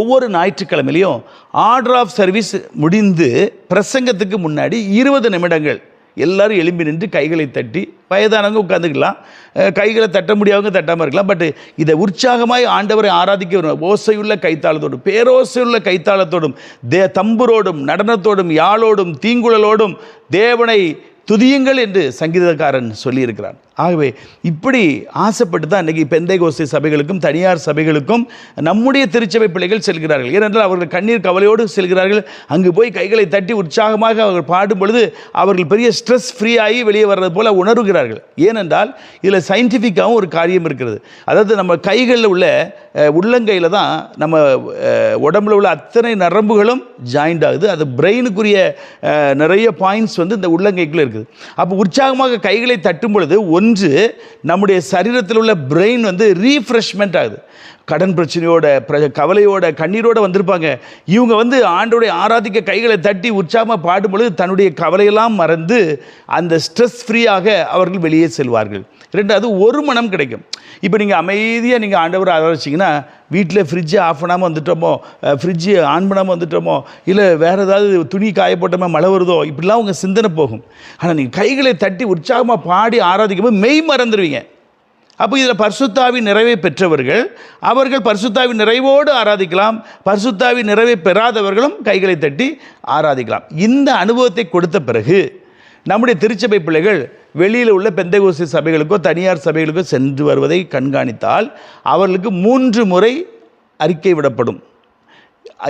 ஒவ்வொரு ஞாயிற்றுக்கிழமையிலையும் order of service முடிந்து பிரசங்கத்துக்கு முன்னாடி இருபது நிமிடங்கள். எல்லாரும் எழும்பி நின்று கைகளை தட்டி வயதானவங்க உட்காந்துக்கலாம் கைகளை தட்ட முடியாதவங்க தட்டாமல் இருக்கலாம். பட் இதை உற்சாகமாய் ஆண்டவரை ஆராதிக்க வரும் ஓசையுள்ள கைத்தாளத்தோடும் பேரோசையுள்ள கைத்தாளத்தோடும் தே தம்புரோடும் நடனத்தோடும் யாழோடும் தீங்குழலோடும் தேவனை துதியுங்கள் என்று சங்கீதக்காரன் சொல்லியிருக்கிறான். ஆகவே இப்படி ஆசைப்பட்டு தான் இன்றைக்கி பெந்தை சபைகளுக்கும் தனியார் சபைகளுக்கும் நம்முடைய திருச்சபை பிள்ளைகள் செல்கிறார்கள். ஏனென்றால் அவர்கள் கண்ணீர் கவலையோடு செல்கிறார்கள். அங்கு போய் கைகளை தட்டி உற்சாகமாக அவர்கள் பாடும் பொழுது அவர்கள் பெரிய ஸ்ட்ரெஸ் ஃப்ரீ ஆகி வெளியே வர்றது போல் உணர்கிறார்கள். ஏனென்றால் இதில் சயின்டிஃபிக்காகவும் ஒரு காரியம் இருக்கிறது. அதாவது நம்ம கைகளில் உள்ள உள்ளங்கையில் தான் நம்ம உடம்புல உள்ள அத்தனை நரம்புகளும் ஜாயிண்ட் ஆகுது. அது பிரெயினுக்குரிய நிறைய பாயிண்ட்ஸ் வந்து இந்த உள்ளங்கைக்குள்ளே இருக்குது அப்போ உற்சாகமாக கைகளை தட்டும் பொழுது ஒன்று நம்முடைய சரீரத்தில் உள்ள பிரெயின் வந்து ரீஃப்ரெஷ்மெண்ட் ஆகுது. கடன் பிரச்சனையோட பிர கவலையோட கண்ணீரோட வந்திருப்பாங்க. இவங்க வந்து ஆண்டோடைய ஆராதிக்க கைகளை தட்டி உற்சாகமாக பாடும் பொழுது தன்னுடைய கவலையெல்லாம் மறந்து அந்த ஸ்ட்ரெஸ் ஃப்ரீயாக அவர்கள் வெளியே செல்வார்கள். ரெண்டாவது ஒரு மனம் கிடைக்கும். இப்போ நீங்கள் அமைதியாக நீங்கள் ஆண்டவரை ஆராதிச்சிங்கன்னா வீட்டில் ஃப்ரிட்ஜை ஆஃப் பண்ணாமல் வந்துட்டோமோ? ஃப்ரிட்ஜு ஆன் பண்ணாமல் வந்துட்டோமோ? இல்லை வேறு ஏதாவது துணி காய மழை வருதோ? இப்படிலாம் உங்கள் சிந்தனை போகும். ஆனால் நீங்கள் கைகளை தட்டி உற்சாகமாக பாடி ஆராதிக்கும் போது மெய் மறந்துடுவீங்க அப்போ இதில் பர்சுத்தாவின் நிறைவை பெற்றவர்கள் அவர்கள் பர்சுத்தாவின் நிறைவோடு ஆராதிக்கலாம். பர்சுத்தாவின் நிறைவை பெறாதவர்களும் கைகளை தட்டி ஆராதிக்கலாம். இந்த அனுபவத்தை கொடுத்த பிறகு நம்முடைய திருச்சபை பிள்ளைகள் வெளியில் உள்ள பெந்தைகோசி சபைகளுக்கோ தனியார் சபைகளுக்கோ சென்று வருவதை கண்காணித்தால் அவர்களுக்கு மூன்று முறை அறிக்கை விடப்படும்.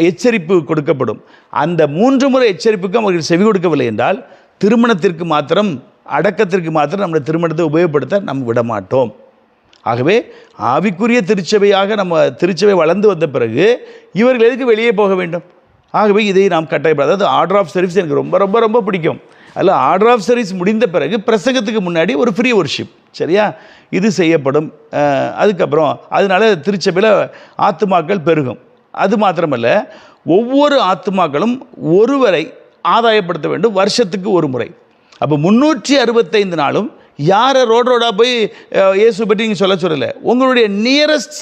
எச்சரிப்பு கொடுக்கப்படும். அந்த மூன்று முறை எச்சரிப்புக்கும் அவர்கள் செவி கொடுக்கவில்லை என்றால் திருமணத்திற்கு மாத்திரம் அடக்கத்திற்கு மாத்திரம் நம்முடைய திருமணத்தை உபயோகப்படுத்த நாம் விட மாட்டோம் ஆகவே ஆவிக்குரிய திருச்சபையாக நம்ம திருச்சபை வளர்ந்து வந்த பிறகு இவர்கள் எதுக்கு வெளியே போக வேண்டும்? ஆகவே இதை நாம் கட்டாயப்படாது அதாவது ஆர்டர் ஆஃப் சர்வீஸ் எனக்கு ரொம்ப ரொம்ப ரொம்ப பிடிக்கும். அதில் ஆர்டர் ஆஃப் சர்வீஸ் முடிந்த பிறகு பிரசங்கத்துக்கு முன்னாடி ஒரு ஃப்ரீ ஒர்ஷிப் சரியா? இது செய்யப்படும். அதுக்கப்புறம் அதனால திருச்சபையில் ஆத்துமாக்கள் பெருகும். அது மாத்திரமல்ல ஒவ்வொரு ஆத்துமாக்களும் ஒருவரை ஆதாயப்படுத்த வேண்டும் வருஷத்துக்கு ஒரு முறை. அப்போ முந்நூற்றி அறுபத்தைந்து நாளும் யாரை ரோட் ரோடாக போய் இயேசு பற்றி நீங்கள் சொல்ல சொல்லலை. உங்களுடைய நியரஸ்ட்